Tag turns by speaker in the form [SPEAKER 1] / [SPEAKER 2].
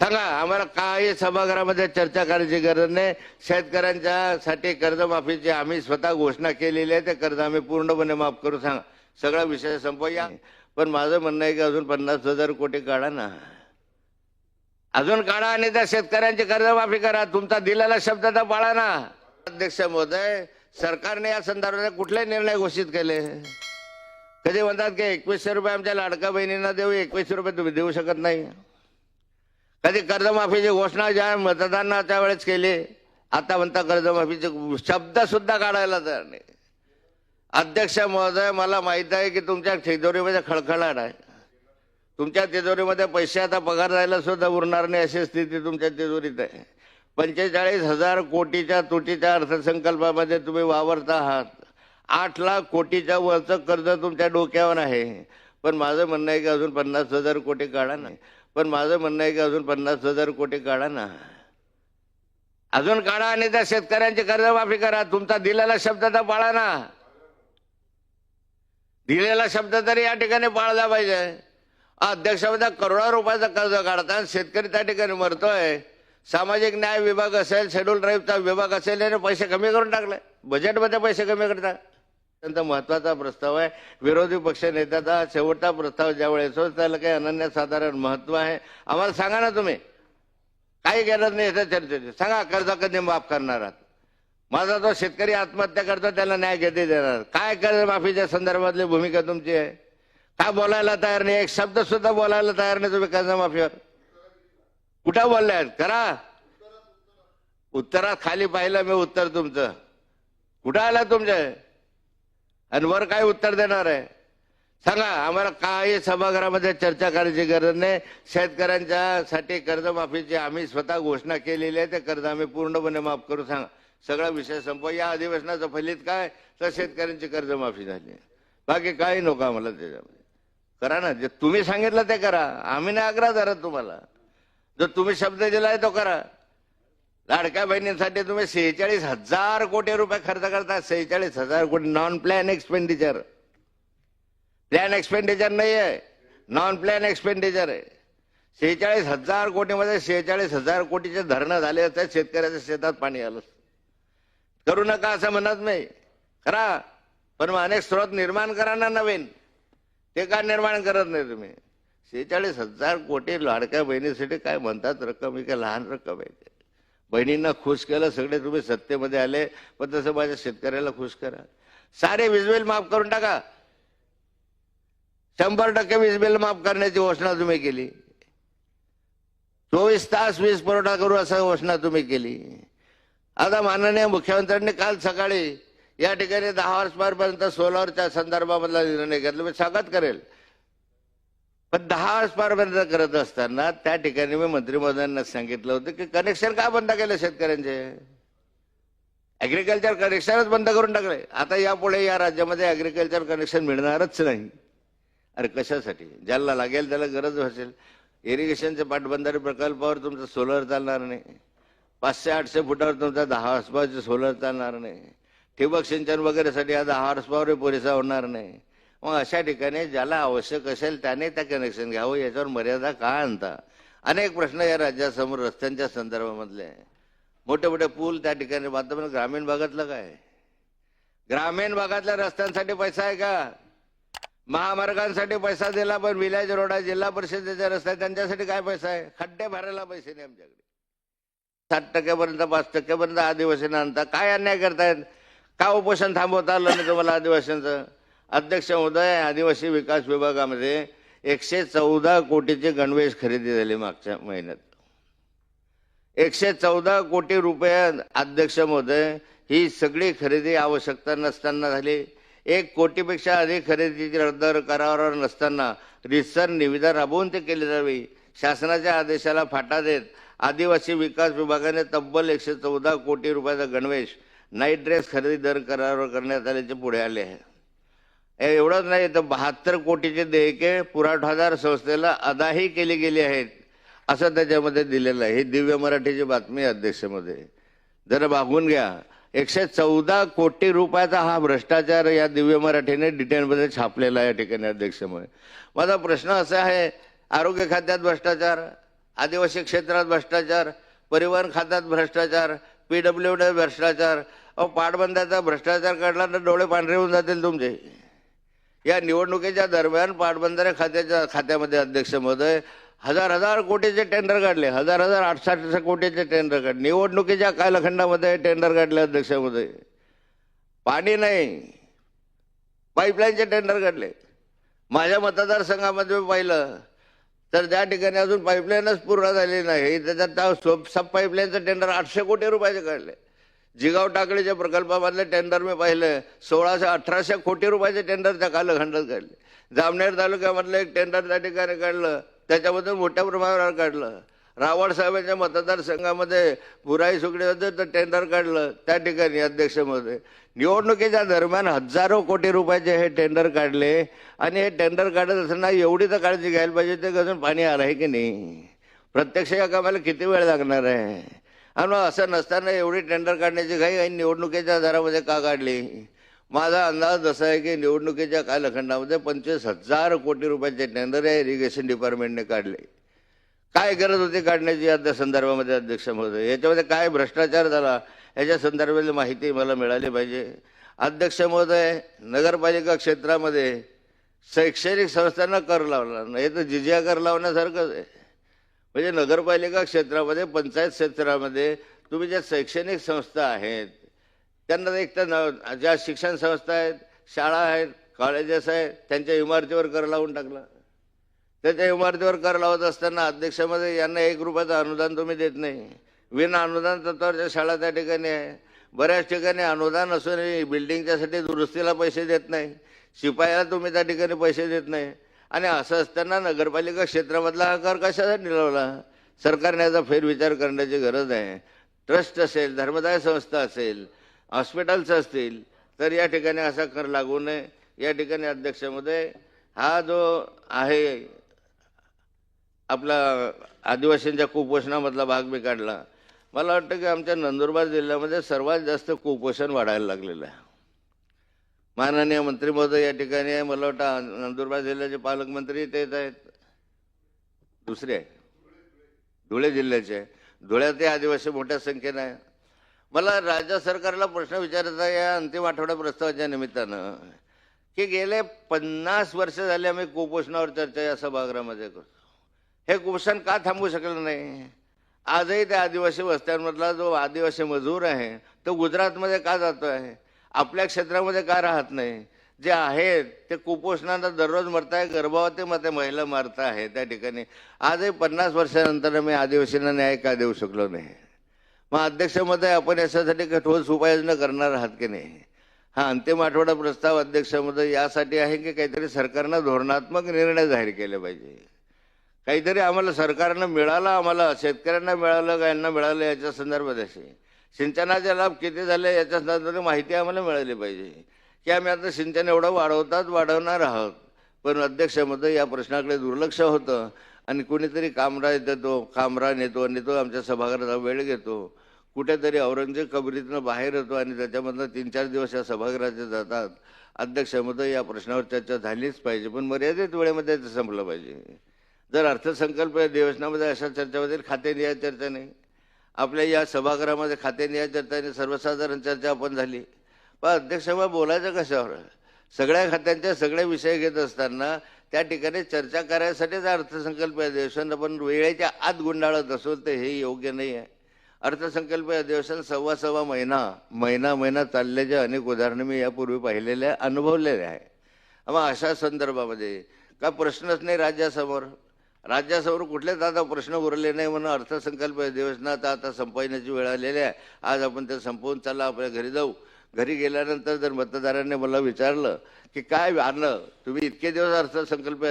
[SPEAKER 1] सांगा आम्हाला काही सभागृहामध्ये चर्चा करायची गरज नाही. शेतकऱ्यांच्या साठी कर्जमाफीची आम्ही स्वतः घोषणा केलेली आहे. ते कर्ज आम्ही पूर्णपणे माफ करू. सांगा सगळा विषय संपवूया. पण माझं म्हणणं आहे की अजून पन्नास हजार कोटी काढा ना. अजून काढा आणि त्या शेतकऱ्यांची कर्जमाफी करा. तुमचा दिलेला शब्द तर पाळा ना. अध्यक्ष महोदय सरकारने या संदर्भात कुठले निर्णय घोषित केले. कधी म्हणतात की एकवीसशे रुपये आमच्या लाडका बहिणींना देऊ एकवीसशे रुपये तुम्ही देऊ शकत नाही. कधी कर्जमाफीची घोषणा ज्या मतदानाच्या वेळेस केली आता म्हणता कर्जमाफीचे शब्द सुद्धा काढायला तयार नाही. अध्यक्ष महोदय मला माहीत आहे की तुमच्या तिजोरीमध्ये खळखळाट आहे. तुमच्या तिजोरीमध्ये पैसे आता पगार जायला सुद्धा उरणार नाही अशी स्थिती तुमच्या तिजोरीत आहे. पंचेचाळीस हजार कोटीच्या तुटीच्या अर्थसंकल्पामध्ये तुम्ही वावरता आहात. आठ लाख कोटीच्या वरचं कर्ज तुमच्या डोक्यावर आहे. पण माझं म्हणणं आहे की अजून पन्नास हजार कोटी काढा नाही पण माझं म्हणणं आहे की अजून पन्नास हजार कोटी काढा ना. अजून काढा आणि त्या शेतकऱ्यांची कर्जमाफी करा. तुमचा दिलेला शब्द तर पाळा ना. दिलेला शब्द तरी या ठिकाणी पाळला पाहिजे. अध्यक्षामध्ये करोडो रुपयाचा कर्ज काढतात शेतकरी त्या ठिकाणी मरतोय. सामाजिक न्याय विभाग असेल शेड्यूल ड्राईव्हचा विभाग असेल याने पैसे कमी करून टाकले. बजेटमध्ये पैसे कमी करतात. अत्यंत महत्त्वाचा प्रस्ताव आहे. विरोधी पक्ष नेत्याचा शेवटचा प्रस्ताव ज्यावेळेस त्याला काही अनन्यसाधारण महत्त्व आहे. आम्हाला सांगा ना तुम्ही. काही गरज नाही याच्या चर्चेची. सांगा कर्ज कधी माफ करणार आहात? माझा जो शेतकरी आत्महत्या करतो त्याला न्याय कधी देणार काय कर्जमाफीच्या संदर्भातली भूमिका तुमची आहे? काय बोलायला तयार नाही? एक शब्द सुद्धा बोलायला तयार नाही तुम्ही कर्जमाफीवर. कुठं बोलले आहेत? करा. उत्तरात खाली पाहिलं मी उत्तर तुमचं. कुठं आला तुमच्या? आणि वर काय उत्तर देणार आहे? सांगा आम्हाला काही सभागृहामध्ये चर्चा करायची गरज नाही. शेतकऱ्यांच्यासाठी कर्जमाफीची आम्ही स्वतः घोषणा केलेली आहे. ते कर्ज आम्ही पूर्णपणे माफ करू. सांगा सगळा विषय संपव. या अधिवेशनाचं फलित काय? तर शेतकऱ्यांची कर्जमाफी झाली बाकी काही नको आम्हाला त्याच्यामध्ये. करा ना. जे तुम्ही सांगितलं ते करा. आम्ही नाही आग्रह धरत तुम्हाला. जो तुम्ही शब्द दिलाय तो करा. लाडक्या बहिणींसाठी तुम्ही सेहेचाळीस हजार कोटी रुपये खर्च करता. सेहेचाळीस हजार कोटी non plan expenditure plan expenditure नाही आहे नॉन प्लॅन एक्सपेंडिचर आहे. सेहेचाळीस हजार कोटीमध्ये सेहेचाळीस हजार कोटीचे धरणं झाले असतात शेतकऱ्याच्या शेतात पाणी आलं करू नका असं म्हणत नाही. करा. पण मग अनेक स्रोत निर्माण करा ना नवीन. ते का निर्माण करत नाही तुम्ही? सेहेचाळीस हजार कोटी लाडक्या बहिणीसाठी काय म्हणतात? रक्कम ही काय लहान रक्कम आहे ते. बहिणींना खुश केलं सगळे तुम्ही सत्तेमध्ये आले पण तसं माझ्या शेतकऱ्याला खुश करा. सारे वीज बिल माफ करून टाका. शंभर टक्के वीज बिल माफ करण्याची घोषणा तुम्ही केली. चोवीस तास वीज पुरवठा करू असं घोषणा तुम्ही केली. आता माननीय मुख्यमंत्र्यांनी काल सकाळी या ठिकाणी दहा हॉर्स पर्यंत सोलरच्या संदर्भामधला निर्णय घेतला. मी स्वागत करेल. पण दहा हॉर्स करत असताना त्या ठिकाणी मी मंत्रिमहोदयांना सांगितलं होतं की कनेक्शन का बंद केलं शेतकऱ्यांचे? ऍग्रिकल्चर कनेक्शनच बंद करून टाकले आता यापुढे या राज्यामध्ये ऍग्रिकल्चर कनेक्शन मिळणारच नाही. अरे कशासाठी? ज्याला लागेल त्याला गरज असेल इरिगेशनच्या पाटबंधारे प्रकल्पावर तुमचं सोलर चालणार नाही. पाचशे आठशे फुटावर तुमचा दहा हॉर्सपावरचे सोलर चालणार नाही. ठिबक सिंचन वगैरेसाठी हा दहा हॉर्सपावर पुरेसा होणार नाही. मग अशा ठिकाणी ज्याला आवश्यक असेल त्याने त्या कनेक्शन घ्यावं याच्यावर मर्यादा का आणता? अनेक प्रश्न या राज्यासमोर रस्त्यांच्या संदर्भामधले मोठे मोठे पूल त्या ठिकाणी बांधतो पण ग्रामीण भागातलं काय? ग्रामीण भागातल्या रस्त्यांसाठी पैसा आहे का? महामार्गांसाठी पैसा दिला पण विलाज रोड आहे जिल्हा परिषदेचे रस्ते आहे त्यांच्यासाठी काय पैसा आहे? खड्डे भरायला पैसे नाही आमच्याकडे. सात टक्क्यापर्यंत पाच टक्क्यापर्यंत आदिवासींना आणता. काय अन्याय करतायत? का उपोषण थांबवता आलं नाही तुम्हाला आदिवासींचं? अध्यक्ष महोदय आदिवासी विकास विभागामध्ये एकशे चौदा कोटीचे गणवेश खरेदी झाले मागच्या महिन्यात. एकशे चौदा कोटी रुपये अध्यक्ष महोदय ही सगळी खरेदी आवश्यकता नसताना झाली. एक कोटीपेक्षा अधिक खरेदीची रद्द करारावर नसताना रिसर निविदा राबवून ते केली जावी. शासनाच्या आदेशाला फाटा देत आदिवासी विकास विभागाने तब्बल एकशे चौदा कोटी रुपयाचा गणवेश नाईट ड्रेस खरेदी दर करारावर करण्यात आल्याचे पुढे आले आहे. एवढंच नाही तर बहात्तर कोटीचे देयके पुरवठादार संस्थेला अदाही केली गेली आहेत असं त्याच्यामध्ये दिलेलं आहे. ही दिव्य मराठीची बातमी अध्यक्षमध्ये. जरा मागून घ्या एकशे चौदा कोटी रुपयाचा हा भ्रष्टाचार या दिव्य मराठीने डिटेलमध्ये छापलेला आहे या ठिकाणी अध्यक्षमुळे. माझा प्रश्न असा आहे आरोग्य खात्यात भ्रष्टाचार आदिवासी क्षेत्रात भ्रष्टाचार परिवहन खात्यात भ्रष्टाचार पी डब्ल्यू डी भ्रष्टाचार अहो पाटबंदाचा भ्रष्टाचार काढला तर डोळे पांढरे होऊन जातील तुमचे. या निवडणुकीच्या दरम्यान पाटबंधारे खात्याच्या खात्यामध्ये अध्यक्ष महोदय हजार हजार कोटीचे टेंडर काढले हजार हजार आठशे कोटीचे टेंडर काढले. निवडणुकीच्या कालखंडामध्ये टेंडर काढले अध्यक्ष पाणी नाही. पाईपलाईनचे टेंडर काढले. माझ्या मतदारसंघामध्ये मी पाहिलं. तर त्या ठिकाणी अजून पाईपलाईनच पूर्ण झाली नाही त्याच्यात त्या सब सब पाईपलाईनचं टेंडर आठशे कोटी रुपयाचे काढले. जिगाव टाकळीच्या प्रकल्पामधले टेंडर मी पाहिलं. सोळाशे अठराशे कोटी रुपयाचे टेंडर त्या कालखंडात काढले. जामनेर तालुक्यामधलं एक टेंडर त्या ठिकाणी काढलं. त्याच्याबद्दल मोठ्या प्रमाणावर काढलं. रावळ साहेबांच्या मतदारसंघामध्ये बुराई सुकडे तर टेंडर काढलं त्या ठिकाणी अध्यक्षमध्ये. निवडणुकीच्या दरम्यान हजारो कोटी रुपयाचे हे टेंडर काढले. आणि हे टेंडर काढत असताना एवढी तर काळजी घ्यायला पाहिजे ते अजून पाणी आलं आहे की नाही? प्रत्यक्ष या कामाला किती वेळ लागणार आहे? आणि असं नसताना एवढी टेंडर काढण्याची घाई आणि निवडणुकीच्या दरामध्ये का काढली? माझा अंदाज असा आहे की निवडणुकीच्या कालखंडामध्ये पंचवीस हजार कोटी रुपयाचे टेंडर या इरिगेशन डिपार्टमेंटने काढले. काय गरज होती काढण्याची या संदर्भामध्ये अध्यक्ष महोदय? याच्यामध्ये काय भ्रष्टाचार झाला? याच्या संदर्भातली माहिती मला मिळाली पाहिजे. अध्यक्ष महोदय नगरपालिका क्षेत्रामध्ये शैक्षणिक संस्थांना कर लावला. नाही तर जिजिया कर लावण्यासारखंच आहे. म्हणजे नगरपालिका क्षेत्रामध्ये पंचायत क्षेत्रामध्ये तुम्ही ज्या शैक्षणिक संस्था आहेत त्यांना एक तर न- ज्या शिक्षण संस्था आहेत शाळा आहेत कॉलेजेस आहेत त्यांच्या इमारतीवर कर लावून टाकला. त्याच्या इमारतीवर कर लावत असताना अध्यक्षामध्ये यांना एक रुपयाचं अनुदान तुम्ही देत नाही. विना अनुदान तत्वावरच्या शाळा त्या ठिकाणी आहे. बऱ्याच ठिकाणी अनुदान असूनही बिल्डिंगच्यासाठी दुरुस्तीला पैसे देत नाही. शिपायाला तुम्ही त्या ठिकाणी पैसे देत नाही. आणि असं असताना नगरपालिका क्षेत्रामधला हा कर कशासाठी लावला सरकारने याचा फेरविचार करण्याची गरज आहे. ट्रस्ट असेल धर्मदाय संस्था असेल हॉस्पिटल्स असतील तर या ठिकाणी असा कर लागू नये. या ठिकाणी अध्यक्षामध्ये हा जो आहे आपला आदिवासींच्या कुपोषणामधला भाग मी काढला. मला वाटतं की आमच्या नंदुरबार जिल्ह्यामध्ये सर्वात जास्त कुपोषण वाढायला लागलेलं आहे. माननीय मंत्री महोदय या ठिकाणी आहे. मला वाटतं नंदुरबार जिल्ह्याचे पालकमंत्री तेच आहेत. दुसरे आहे धुळे जिल्ह्याचे आहे धुळ्यातही आदिवासी मोठ्या संख्येनं आहे मला राज्य सरकारला प्रश्न विचारायचा या अंतिम आठवड्या प्रस्तावाच्या निमित्तानं. की गेले पन्नास वर्ष झाले आम्ही कुपोषणावर चर्चा या सभागृहामध्ये करतो. हे कुपोषण का थांबू शकलं नाही? आजही त्या आदिवासी वस्त्यांमधला जो आदिवासी मजूर आहे तो गुजरातमध्ये का जातो आहे आपल्या क्षेत्रामध्ये का राहत नाही? जे आहेत ते कुपोषणानं दररोज मरताय गर्भवती मध्ये महिला मरत आहे त्या ठिकाणी. आजही पन्नास वर्षानंतर मी आदिवासींना न्याय का देऊ शकलो नाही? मग अध्यक्षमध्ये आपण याच्यासाठी ठोस उपाययोजना करणार आहात की नाही? हा अंतिम आठवडा प्रस्ताव अध्यक्षामध्ये यासाठी आहे की काहीतरी सरकारनं धोरणात्मक निर्णय जाहीर केले पाहिजे? काहीतरी आम्हाला सरकारनं मिळालं आम्हाला शेतकऱ्यांना मिळालं का यांना मिळालं याच्या संदर्भात अशी? सिंचनाचे लाभ किती झाले याच्या संदर्भात माहिती आम्हाला मिळाली पाहिजे. की आम्ही आता सिंचन एवढं वाढवतात वाढवणार आहोत. पण अध्यक्षामध्ये या प्रश्नाकडे दुर्लक्ष होतं. आणि कुणीतरी कामरा देतो कामरा नेतो आणि आमच्या सभागृहाचा वेळ घेतो. कुठेतरी औरंगजेब कबरीतनं बाहेर येतो आणि त्याच्यामधनं तीन चार दिवस या सभागृहाचे जातात. अध्यक्षामध्ये या प्रश्नावर चर्चा झालीच पाहिजे. पण मर्यादित वेळेमध्ये ते संपलं पाहिजे. जर अर्थसंकल्प या अधिवेशनामध्ये अशा चर्चा होतील या चर्चा नाही. आपल्या या सभागृहामध्ये खातेनिहाय चर्चा आणि सर्वसाधारण चर्चा आपण झाली. पण अध्यक्षांना बोलायचं कशावर सगळ्या खात्यांच्या सगळे विषय घेत असताना त्या ठिकाणी चर्चा करायसाठीच अर्थसंकल्प अधिवेशन आपण वेळेच्या आत गुंडाळत असो तर हे योग्य नाही आहे अर्थसंकल्प अधिवेशन सव्वा सव्वा महिना महिना महिना चालल्याच्या अनेक उदाहरणं मी यापूर्वी पाहिलेले अनुभवलेल्या अनुभवलेले आहे. मग अशा संदर्भामध्ये का प्रश्नच नाही राज्यासमोर? राज्यासमोर कुठलेच आता प्रश्न उरले नाही म्हणून अर्थसंकल्प अधिवेशनात आता संपवण्याची वेळ आलेली आहे. आज आपण ते संपवून चालला आपल्या घरी जाऊ. घरी गेल्यानंतर जर मतदारांनी मला विचारलं की काय आणलं तुम्ही इतके दिवस अर्थसंकल्प